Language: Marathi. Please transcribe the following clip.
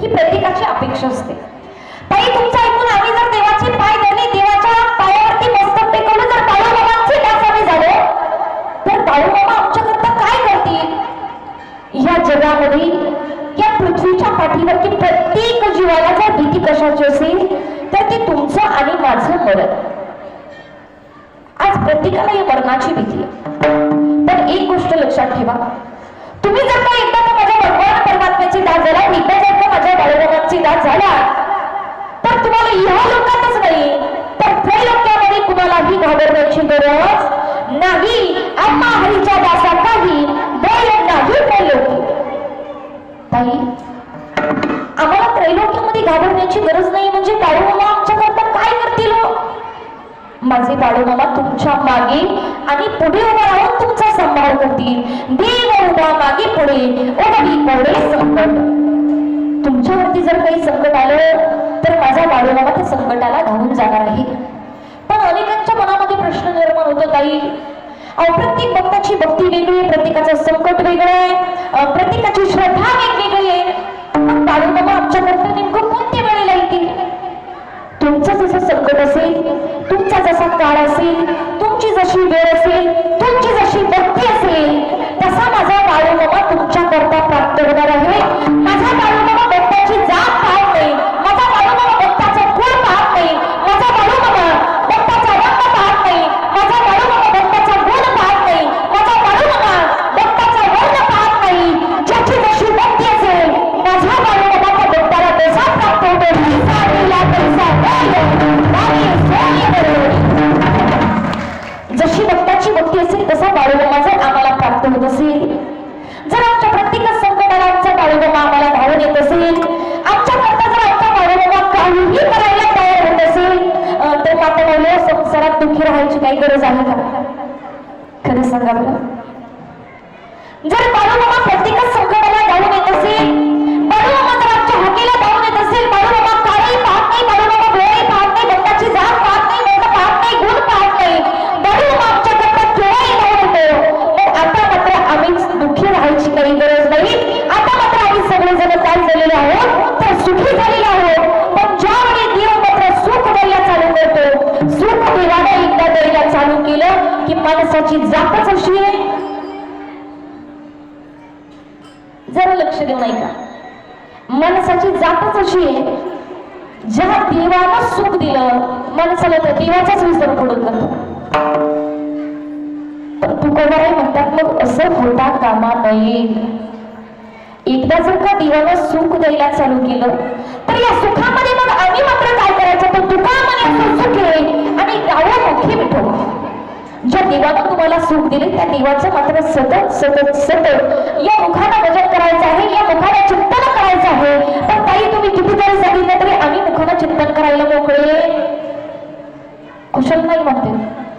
ही प्रत्येकाची अपेक्षा असते. ताई तुमचं ऐकून आम्ही जर देवाचे पाय धरले देवाच्या पायावरती मस्तक टेकवलं जर बाळूबाबांचे दास आम्ही झालो तर बाळूबाबा आमच्याकरता काय करतील? या जगामध्ये या पृथ्वीच्या पाठीवरती प्रत्येक जीवाला जर भीती कशाची असेल तर ते तुमचं आणि माझं मरण. आज प्रत्येकाला या मरणाची भीती आहे. पण एक गोष्ट लक्षात ठेवा. तुम्ही जर का एकदा माझ्या भगवान परमात्म्याची दास झाला एकदा जर झाला तर तुम्हाला ह्या लोकातच नाही तर त्या लोकांमध्ये कुणालाही घाबरण्याची गरज नाही. अम्मा हरीच्या दासा काही नाही त्रैलोकी ताई आम्हाला त्रैलोक्यामध्ये घाबरण्याची गरज नाही म्हणजे बाळूमामा आमच्याकरता काय करतील हो? माझे बाळूमामा तुमच्या मागे आणि पुढे उभा राहून तुमचा सांभाळ करतील. देव उभा मागे पुढे. उभवी तुमच्यावरती जर काही संकट आलं तर माझा बाळूबाबा त्या संकटाला धावून जाणार आहे. पण अनेकांच्या मनामध्ये प्रश्न निर्माण होतो ताई प्रत्येक भक्ताची भक्ती वेगळी आहे प्रत्येकाचं संकट वेगळं आहे प्रत्येकाची श्रद्धा वेगवेगळी आहे. मग बाळूमामा नेमकं कोणत्या वेळेला येतील तुमचं जसं संकट असेल तुमचा जसा काळ असेल तुमची जशी वेळ असेल संसारात राहायची काही गरज आहे का? खरं सांगा बरं. जर बाळूमामा प्रत्येक माणसाची जातच अशी आहे. जरा लक्ष देऊ नाही का माणसाची जातच अशी आहे ज्या देवाला सुख दिलं माणसाला त्या देवाचाच विसर पडून जातो पण तुकोबाराय म्हणतात मग असं होता कामा नये. एकदा जर का देवाला सुख द्यायला चालू केलं तर या सुखामध्ये मग आम्ही मला सुख दिले त्या देवाचं मात्र सतत सतत सतत या मुखाला वजन करायचं आहे या मुखाला चिंतन करायचं आहे.